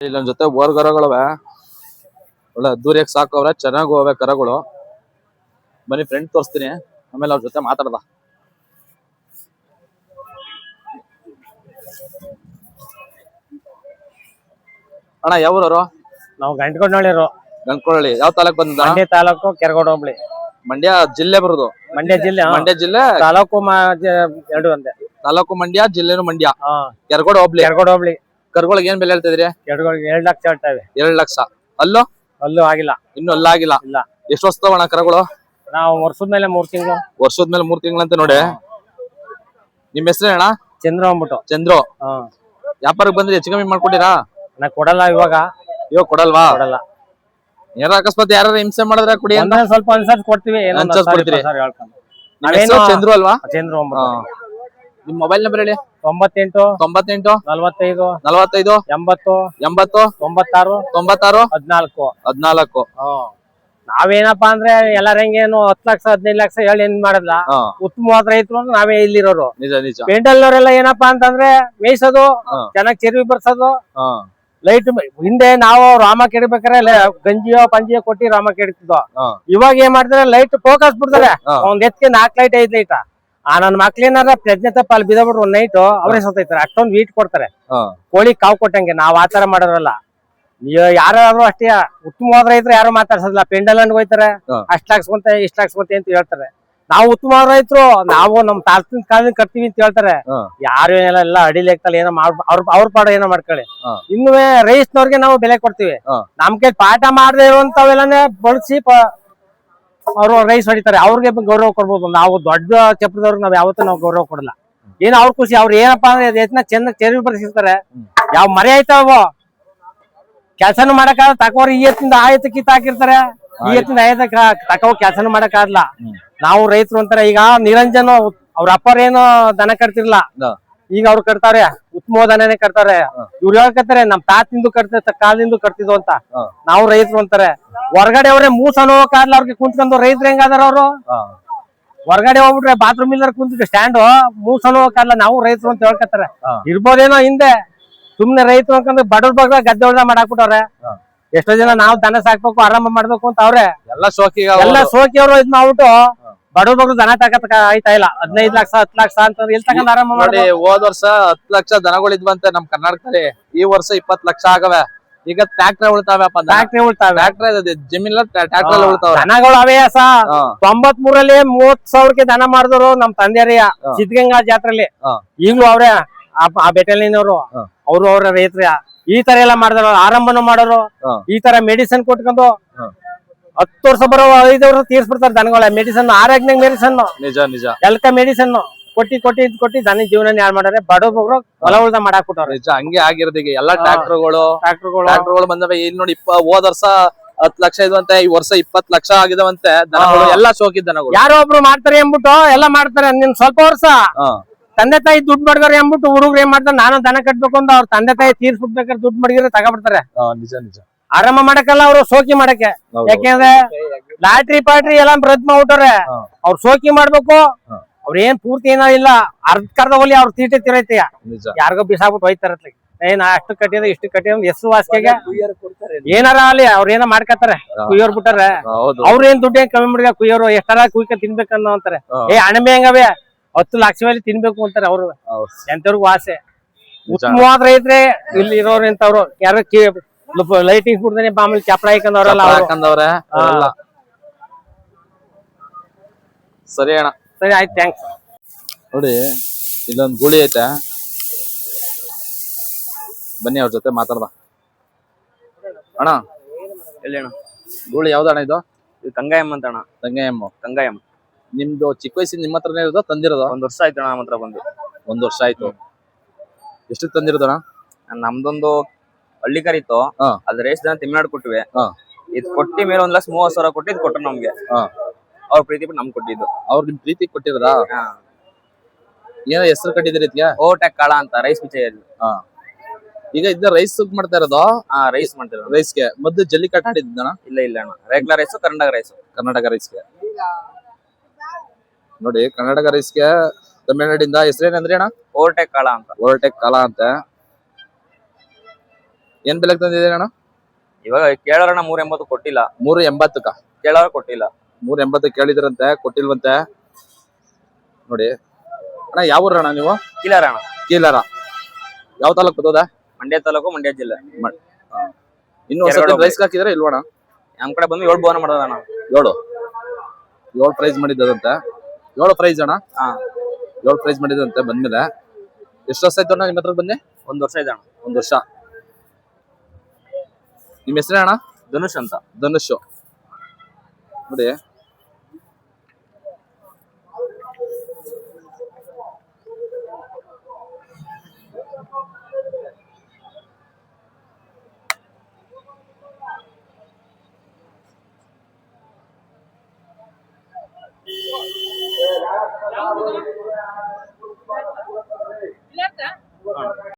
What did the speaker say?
ಇಲ್ಲೊಂದ್ ಜೊತೆ ಓರ್ ಕರಗಳವೆ ಒಳ್ಳೆ ಅದ್ದೂರಿಯಾಗಿ ಸಾಕವ್ರೆ ಚೆನ್ನಾಗಿ ಹೋವೆ ಕರಗಳು. ಬನ್ನಿ ಫ್ರೆಂಡ್ ತೋರಿಸ್ತೀನಿ ಆಮೇಲೆ ಅವ್ರ ಜೊತೆ ಮಾತಾಡ್ದ. ಅಣ್ಣ ಯಾವ್ರವ್ರು ನಾವು ಗಂಟಕೊಂಡಳ್ಳಿರು ಗಂಟ್ಕೊಳ್ಳಿ ಯಾವ ತಾಲೂಕ್ ಬಂದ ಮಂಡ್ಯ ತಾಲೂಕು ಕೆರಗೋಡು ಹೋಬಳಿ. ಮಂಡ್ಯ ಜಿಲ್ಲೆ ಬರೋದು? ಮಂಡ್ಯ ಜಿಲ್ಲೆ ಹಾ. ಮಂಡ್ಯ ಜಿಲ್ಲೆ? ತಾಲೂಕು ಮಾ- ಜ- ಎರಡು ಒಂದೇ. ತಾಲೂಕು ಮಂಡ್ಯ ಜಿಲ್ಲೆನು ಮಂಡ್ಯ. ಕೆರಗೋಡು ಹೋಬ್ಳಿ. ಕೆರಗೋಡು ಹೋಬಳಿ. ಕರ್ಗಳಿಗೆ ಏನ್ ಬೆಲೆ ಹೇಳ್ತಿದ್ರಿ? ಕೆರಗೋಡಿಗೆ ಎರಡು ಲಕ್ಷ ಹೇಳ್ತೇವೆ. ಎರಡ್ ಲಕ್ಷ. ಅಲ್ಲೋ? ಅಲ್ಲೂ ಆಗಿಲ್ಲ. ಇನ್ನು ಅಲ್ಲಾಗಿಲ್ಲ ಇಲ್ಲ. ಎಷ್ಟು ಹೊಸ್ತವಣ ಕರಗಳು? ನಾವು ವರ್ಷದ ಮೇಲೆ ಮೂರ್ ತಿಂಗಳು. ವರ್ಷದ ಮೇಲೆ ಮೂರ್ ಅಂತ ನೋಡಿ. ನಿಮ್ ಹೆಸರು ಅಣ್ಣ ಚಂದ್ರ ಅಂದ್ಬಿಟ್ಟು. ಚಂದ್ರು. ಹಾ. ವ್ಯಾಪಾರಕ್ಕೆ ಬಂದ್ರೆ ಹೆಚ್ಚು ಕಮ್ಮಿ ಮಾಡ್ಕೊಟ್ಟಿರಾ? ನಾ ಕೊಡಲ್ಲ ಇವಾಗ. ಇವಾಗ ಕೊಡಲ್ವಾ? ಕೊಡಲ್ಲ. ಏನಾರ ಅಕಸ್ಮಾತ್ ಯಾರು ಹಿಂಸೆ ಮಾಡಿದ್ರೆ ಕೊಡಿ ಅಂತ? ಒಂದೊಂದ್ ಸ್ವಲ್ಪ ಅನ್ಸರ್ಸ್ ಕೊಡ್ತೀವಿ. ಏನೋ ಒಂದ್ ಅನ್ಸರ್ಸ್ ಕೊಡ್ತೀರಿ? ಇಪ್ಪತ್ತು ಹೇಳ್ಕೊಂಡು. ನಾವೇನು- ಚಂದ್ರು ಅಲ್ವಾ? ಚಂದ್ರ. ಅಂದ್ಬಿಟ್ಟು. ನಿಮ್ ಮೊಬೈಲ್ ನಂಬರ್ ಹೇಳಿ. ತೊಂಬತ್ತೆಂಟು ತೊಂಬತ್ತೆಂಟು ನಲ್ವತ್ತೈದು ನಲ್ವತ್ತೈದು ಎಂಬತ್ತು ಎಂಬತ್ತು ತೊಂಬತ್ತಾರು ತೊಂಬತ್ತಾರು ಹದ್ನಾಲ್ಕು. ಹದ್ನಾಲ್ಕು. ನಾವೇನಪ್ಪಾ ಅಂದ್ರೆ ಎಲ್ಲಾರ ಹೆಂಗೇನು ಹತ್ತು ಲಕ್ಷ ಹದಿನೈದು ಲಕ್ಷ ಹೇಳಿ ಏನ್ ಮಾಡಲ್ಲ. ಉತ್ತಮವಾದ ರೈತರು ಅಂದ್ರೆ ನಾವೇ ಇಲ್ಲಿರೋರು. ನಿಜ ನಿಜ. ಪೇಂಟಲ್ನವರೆಲ್ಲ ಏನಪ್ಪಾ ಅಂತಂದ್ರೆ ಮೇಯ್ಸೋದು ಚೆನ್ನಾಗ್ ಚೆರುವಿ ಬರ್ಸೋದು ಹಾ. ಲೈಟ್ ಹಿಂದೆ ನಾವು ರಾಮ ಕೆಡಬೇಕಾರೆ ಲ- ಗಂಜಿಯೋ ಪಂಜಿಯೋ ಕೊಟ್ಟಿ ರಾಮ ಕೆಡ್ತಿದ್ವು. ಇವಾಗ ಏನ್ ಮಾಡ್ತಾರೆ ಲೈಟ್ ಫೋಕಸ್ ಬಿಡ್ತಾರೆ. ಒಂದ್ ಎತ್ಕೆ ನಾಲ್ಕು ಲೈಟ್ ಐದ್ ಲೈಟ್. ಆ ನನ್ ಮಕ್ಳೇನಾರ ಪ್ರಜ್ಞೆ ತಪ್ಪ ಅಲ್ಲಿ ಬಿದ್ದಬಿಟ್ರು ಒಂದ್ ನೈಟ್ ಅವರೇ ಸತ್ತೈತಾರೆ ಅಷ್ಟೊಂದು ವೀಟ್ ಕೊಡ್ತಾರೆ. ಕೋಳಿ ಕಾವು ಕೊಟ್ಟಂಗೆ ನಾವ್ ಆತರ ಮಾಡೋರಲ್ಲ. ಯಾರಾದ್ರು ಅಷ್ಟೇ ಉತ್ತಮವಾದ ರೈತರು ಯಾರು ಮಾತಾಡ್ಸೋದಿಲ್ಲ. ಪೆಂಡಲ್ ಅಂಡ್ ಹೋಯ್ತಾರೆ. ಅಷ್ಟ್ ಹಾಕ್ಸ್ಕೊಂತೆ ಇಷ್ಟ ಹಾಕ್ಸ್ಕೊಂತೆ ಅಂತ ಹೇಳ್ತಾರೆ. ನಾವು ಉತ್ತಮವಾದ ರೈತರು ನಾವು ನಮ್ ತಾತನ ಕಾಲದಿಂದ ಕಟ್ತೀವಿ ಅಂತ ಹೇಳ್ತಾರೆ. ಯಾರು ಏನೆಲ್ಲ ಎಲ್ಲ ಅಡಿ ಲೆಕ್ಕದಲ್ಲಿ ಏನೋ ಮಾಡ್ ಅವ್ರ ಅವ್ರ ಪಾಡ ಏನೋ ಮಾಡ್ಕೊಳ್ಳಿ ಇನ್ನುವೇ ಇನ್ನು ರೈಸ್ನವ್ರಿಗೆ ನಾವು ಬೆಲೆ ಕೊಡ್ತೀವಿ. ನಮ್ಗೆ ನಮ್ ಕೈ ಪಾಠ ಮಾಡದೆ ಇರುವಂತವೆಲ್ಲಾನೇ ಬಳಸಿ ಅವರು ರೈಸ್ ಹೊಡಿತಾರೆ ಅವ್ರಿಗೆ ಗೌರವ ಕೊಡ್ಬೋದು. ನಾವು ದೊಡ್ಡ ಚಪ್ಪದವ್ರಿಗೆ ನಾವ್ ಯಾವತ್ತೂ ನಾವು ಗೌರವ ಕೊಡಲ್ಲ. ಏನ್ ಅವ್ರ ಖುಷಿ ಅವ್ರು ಏನಪ್ಪಾ ಅಂದ್ರೆ ಎತ್ನ ಚೆನ್ನಾಗಿ ಚೆರಿ ಬರ್ಸಿರ್ತಾರೆ ಯಾವ ಮರಿ ಆಯ್ತಾವ ಕೆಲ್ಸನೂ ಮಾಡಕ್ ತಕೋರ್ ಈ ಎತ್ತಿಂದ ಆ ಎತ್ತ ಕಿತ್ತ ಹಾಕಿರ್ತಾರೆ. ಈ ಎತ್ತಿಂದ ಆ ಎತ್ತ ತಕೋ ಕೆಲ್ಸನೂ ಮಾಡಕ್ಕಾಗಲ್ಲ. ಆಗ್ಲಾ ನಾವು ರೈತರು ಅಂತಾರೆ ಈಗ ನಿರಂಜನ್ ಅವ್ರ ಅಪ್ಪರೇನು ದನ ಕಟ್ತಿರ್ಲಿಲ್ಲ. ಹಾ. ಈಗ ಅವ್ರು ಕಟ್ತಾರೆ ಉತ್ಮೋದನೇ ಕಟ್ತಾರೆ. ಇವ್ರು ಹೇಳ್ಕತ್ತಾರೆ ನಮ್ ತಾತಿಂದು ಕಟ್ತ ಕಾಲಿಂದು ಕಟ್ತಿದ್ವು ಅಂತ. ನಾವು ರೈತರು ಅಂತಾರೆ. ಹೊರಗಡೆ ಅವ್ರೆ ಮೂಸ ಅನ್ನೋಕಾಗ್ಲ ಅವ್ರಿಗೆ ಕುಂತ್ಕೊಂಡು ರೈತರು ಹೆಂಗಾದಾರ ಅವರು? ಹೊರಗಡೆ ಹೋಗ್ಬಿಟ್ರೆ ಬಾತ್ರೂಮ್ ಇಲ್ಲ ಕುಂತಿದ್ರೆ ಸ್ಟ್ಯಾಂಡ್ ಮೂಸ ಅನ್ನೋಕಾಗ್ಲ ನಾವು ರೈತರು ಅಂತ ಹೇಳ್ಕತ್ತಾರೆ. ಇರ್ಬೋದೇನೋ ಹಿಂದೆ. ಸುಮ್ನೆ ರೈತರು ಅಂತಂದ್ರೆ ಬಡವ್ರ ಬಗ್ಗೆ ಗದ್ದೆ ಹೊಡೆದ ಮಾಡಾಕ್ಬಿಟ್ಟವ್ರೆ. ಎಷ್ಟೋ ಜನ ನಾವು ದನ ಸಾಕ್ಬೇಕು ಆರಂಭ ಮಾಡ್ಬೇಕು ಅಂತ ಅವ್ರೆ. ಎಲ್ಲ ಸೋಕಿ ಎಲ್ಲ ಸೋಕಿ ಅವರು ಇದ್ ಮಾಡ್ಬಿಟ್ಟು ಬಡವ್ರ ಬಗ್ಗೆ ದನ ತಗತ್ ಆಯ್ತಾ ಇಲ್ಲ. ಹದಿನೈದು ಲಕ್ಷ ಹತ್ತು ಲಕ್ಷ ಅಂತ ಎಲ್ಲಿ ತಗೊಂಡ್ ಆರಾಮ ಮಾಡಿ ಹೋದ್ ವರ್ಷ ಹತ್ತು ಲಕ್ಷ ದನಗಳಿದ್ವಂತೆ ನಮ್ ಕರ್ನಾಟಕದಲ್ಲಿ. ಈ ವರ್ಷ ಇಪ್ಪತ್ ಲಕ್ಷ ಆಗವೆ. ಈಗ ಟ್ರ್ಯಾಕ್ಟರ್ ಉಳ್ತಾವಪ್ಪ ಟ್ರಾಕ್ಟರ್ ಉಳ್ತಾವೆ. ಟ್ರಾಕ್ಟರ್ ಜಮೀನ್ ಟ್ರಾಕ್ಟರ್ ಉಳ್ತಾವ ದನಗಳು ಅವೇ ಸ. ತೊಂಬತ್ ಮೂರಲ್ಲಿ ಮೂವತ್ ಸಾವಿರಕ್ಕೆ ದನ ಮಾಡಿದ್ರು ನಮ್ ತಂದೆಯ ಸಿದ್ಧಗಂಗಾ ಜಾತ್ರೆಲಿ. ಈಗಲೂ ಅವ್ರೆ ಆ- ಬೆಟಲಿನವರು. ಅವ್ರು ಅವ್ರ ರೈತರ. ಈ ತರ ಎಲ್ಲ ಮಾಡಿದ್ರು ಆರಂಭನೂ ಮಾಡೋರು. ಈ ತರ ಮೆಡಿಸಿನ್ ಕೊಟ್ಕೊಂಡು. ಹತ್ತು ವರ್ಷ ಬರೋ ಐದು ವರ್ಷ ತೀರ್ಸ್ಬಿಡ್ತಾರೆ ದನಗಳ. ಮೆಡಿಸನ್ ಆರೋಗ್ಯ ಮೆಡಿಸನ್ ನಿಜ ನಿಜ. ಎಲ್ಕ ಮೆಡಿಸನ್ ಕೊಟ್ಟಿ ಕೊಟ್ಟಿ ಇದ್ ಕೊಟ್ಟಿ ದನ ಜೀವನ ಯಾರು ಮಾಡಾರೆ ಬಡೊಬ್ಬರು ಹೊಲ ಉಳ್ದ ಮಾಡಾಕ್ಬಿಟ್ಟವ್ರೆ. ನಿಜ ಹಂಗೆ ಆಗಿರೋದು ಈಗ ಎಲ್ಲಾ ಟ್ರಾಕ್ಟರ್ಗಳು ಟ್ರಾಕ್ಟರ್ಗಳು ಟ್ರ್ಯಾಕ್ಟರ್ಗಳು. ಬಂದವೆ. ಇಲ್ಲಿ ನೋಡಿ ಇಪ್ಪ ಹೋದ್ ವರ್ಷ ಹತ್ ಲಕ್ಷ ಇದ್ವಂತೆ ಈ ವರ್ಷ ಇಪ್ಪತ್ ಲಕ್ಷ ಆಗಿದವಂತೆ. ದನಗಳು. ಎಲ್ಲಾ ಶೋಕಿದ್ ದನಗಳು. ಯಾರೋ ಒಬ್ರು ಮಾಡ್ತಾರೆ ಎಂಬಿಟ್ಟು ಎಲ್ಲ ಮಾಡ್ತಾರೆ. ನಿನ್ ಸ್ವಲ್ಪ ವರ್ಷ. ತಂದೆ ತಾಯಿ ದುಡ್ಡು ಮಡ್ಗಾರ ಎಂಬಿಟ್ಟು ಹುಡುಗರು ಏನ್ ಮಾಡ್ತಾರೆ? ನಾನು ದನ ಕಟ್ಬೇಕು ಅಂತ ಅವ್ರ ತಂದೆ ತಾಯಿ ತೀರ್ಸ್ಬಿಡ್ಬೇಕಾದ್ರೆ ದುಡ್ಡು ಮಾಡಿದ್ರೆ ತಗೊಬಿಡ್ತಾರೆ ನಿಜ ನಿಜ. ಆರಾಮ ಮಾಡಕ್ಕಲ್ಲ ಅವ್ರು ಸೋಕಿ ಮಾಡಕ್ಕೆ. ಯಾಕೆಂದ್ರೆ ಲಾಟ್ರಿ ಪಾಟ್ರಿ ಎಲ್ಲ ರದ್ದು ಮಾಡ್ಬಿಟ್ಟಾರೆ ಹಾ. ಅವ್ರು ಸೋಕಿ ಮಾಡ್ಬೇಕು. ಅವ್ರ ಏನ್ ಪೂರ್ತಿ ಏನೋ ಇಲ್ಲ. ಅರ್ಧ ಕರ್ದ ಹೋಲಿ ಅವ್ರ ತೀಟೆ ತಿರೈತಿ. ಯಾರಿಗೋ ಬಿಸಾಕ್ಬಿಟ್ಟು ಹೋಯ್ತಾರ ಏನ್ ಅಷ್ಟು ಕಟ್ಟಿದ ಇಷ್ಟು ಕಟ್ಟಿದ ಹೆಸರು ವಾಸಿಗೆ ಏನಾರ ಅಲ್ಲಿ ಅವ್ರ ಏನ ಮಾಡ್ಕತ್ತಾರೆ. ಕುಯ್ಯೋರ್ ಬಿಟ್ಟಾರೆ. ಅವ್ರ ಏನ್ ದುಡ್ಡು ಏನ್ ಕಮ್ಮಿ ಮಾಡಿದ ಕುಯ್ಯೋರು ಎಷ್ಟಾರ ಕುಯ್ಕ ತಿನ್ಬೇಕನ್ನೋ ಅಂತಾರೆ. ಏ ಅಣಬೆ ಹೆಂಗವೆ? ಹತ್ತು ಲಕ್ಷ ಮೇಲೆ ತಿನ್ಬೇಕು ಅಂತಾರೆ ಅವ್ರು. ಎಂತವ್ರಿಗೂ ಆಸೆ. ಉತ್ತಮವಾದ ರೈತರೇ ಇಲ್ಲಿ ಇರೋರು ಎಂತವ್ರು ಯಾರು ಲೈಟಿಂಗ್ ಬಿಡ್ದೇನೆ ಆಮೇಲೆ ಚಪ್ರ ಹಾಕೊಂಡವ್ರಲ್ಲ ಚಪ್ರ ಅವ್ರು. ಹಾಕಂದವ್ರೆ ಹಾ. ಸರಿ ಅಣ್ಣ. ಸರಿ ಆಯ್ತು ಥ್ಯಾಂಕ್ಸ್ ನೋಡಿ ಇಲ್ಲೊಂದು ಗುಳಿ ಐತೆ. ಬನ್ನಿ ಅವ್ರ ಜೊತೆ ಮಾತಾಡ್ದ. ಅಣ್ಣ ಎಲ್ಲಿ ಅಣ್ಣ? ಗೂಳಿ ಯಾವ್ದು ಅಣ್ಣ ಇದು? ಇದು ಕಂಗಾಯಮ್ಮ ಅಂತ ಅಣ್ಣ. ತಂಗಾಯಮ್ಮ ಕಂಗಾಯಮ್ಮ ನಿಮ್ದು ಚಿಕ್ಕ ವಯಸ್ಸಿನ ನಿಮ್ಮ ಹತ್ರನೇ ಇರೋದು ತಂದಿರೋದು? ಒಂದ್ ವರ್ಷ ಆಯ್ತು ಅಣ್ಣ ನಮ್ಮ ಹತ್ರ ಬಂದು. ಒಂದ್ ವರ್ಷ ಆಯ್ತು. ಎಷ್ಟು ತಂದಿರೋದಣ್ಣ ನಮ್ದೊಂದು ಹಳ್ಳಿ ಕರಿತು. ಅದ್ ರೇಸ್ ಜನ ತಿಮ್ನಾಡ್ ಕೊಟ್ಟಿವೆ. ಹಾ. ಇದ್ ಕೊಟ್ಟಿ ಮೇಲೆ ಒಂದ್ ಲಕ್ಷ ಮೂವತ್ ಸಾವಿರ ಕೊಟ್ಟು ಇದ್ ಕೊಟ್ರು ನಮ್ಗೆ. ಅವ್ರ ಪ್ರೀತಿ ಬಿಟ್ಟು ನಮ್ಗೆ ಕೊಟ್ಟಿದ್ದು. ಅವ್ರ ಪ್ರೀತಿ ಕೊಟ್ಟಿದ್ರ? ಏನೋ ಹೆಸರು ಕಟ್ಟಿದ್ರಿ ಇದಕ್ಕೆ ಓಟೆಕ್ ಕಾಳ ಅಂತ ರೈಸ್ ಪಿಚೆಯಲ್ಲಿ ಈಗ ಇದ್ ರೈಸ್ ಮಾಡ್ತಾ ಇರೋದು? ಹಾ ರೈಸ್ ಮಾಡ್ತಿರೋದು. ರೈಸ್ಗೆ. ಮೊದ್ಲು ಜಲ್ಲಿ ಕಟ್ಟಾಡಿದ್ದು ಇಲ್ಲ ಇಲ್ಲ ಅಣ್ಣ. Regular rice Karnataka rice Karnataka ರೈಸ್ಗೆ. ನೋಡಿ ಕರ್ನಾಟಕ ರೈಸ್ಗೆ ತಮಿಳ್ನಾಡಿಂದ ಹೆಸರೇನಂದ್ರೆ ಅಣ್ಣ? ಓವರ್ಟೆಕ್ ಕಾಳ ಅಂತ. ಓವರ್ಟೇಕ್ ಕಾಳ ಅಂತ. ಏನ್ ಬೆಲೆ ತಂದಿದ್ದೀರಿ ಅಣ್ಣ? ಇವಾಗ ಕೇಳೋರಣ ಮೂರ್ ಎಂಬತ್ತು ಕೊಟ್ಟಿಲ್ಲ. ಮೂರು ಎಂಬತ್ತಕ್ಕ ಕೇಳೋರ ಕೊಟ್ಟಿಲ್ಲ. ಮೂರ್ ಎಂಬತ್ತು ಕೇಳಿದ್ರಂತೆ ಕೊಟ್ಟಿಲ್ವಂತೆ. ನೋಡಿ. ಅಣ್ಣ ಯಾವ ಊರಣ ನೀವು? ಕಿಲಾರ ಅಣ್ಣ. ಕೀಲಾರ. ಯಾವ ತಾಲೂಕು ಬರ್ತದ ಮಂಡ್ಯ ತಾಲೂಕು ಮಂಡ್ಯ ಜಿಲ್ಲೆ. ಇನ್ನು ಹೊಸ ಪ್ರೈಸ್ ಹಾಕಿದ್ರೆ ಇಲ್ವಣ ನಮ್ ಕಡೆ ಬಂದು ಏಳು ಬೋನ ಮಾಡೋದ ಅಣ್ಣ. ಏಳು? ಏಳು ಪ್ರೈಸ್ ಮಾಡಿದ್ದದಂತೆ. ಏಳು ಪ್ರೈಸ್ ಅಣ್ಣ? ಹಾ. ಏಳು ಪ್ರೈಸ್ ಮಾಡಿದಂತೆ ಬಂದ್ಮೇಲೆ. ಎಷ್ಟು ವರ್ಷ ಆಯ್ತು ಅಣ್ಣ ನಿಮ್ಮ ಹತ್ರ ಬಂದೆ? ಒಂದ್ ವರ್ಷ ಇದೆ ಅಣ್ಣ. ಒಂದು ವರ್ಷ. ನಿಮ್ಮ ಹೆಸರೇ ಅಣ್ಣ? ಧನುಷ್ ಅಂತ. ಧನುಷ್. ನೋಡಿ.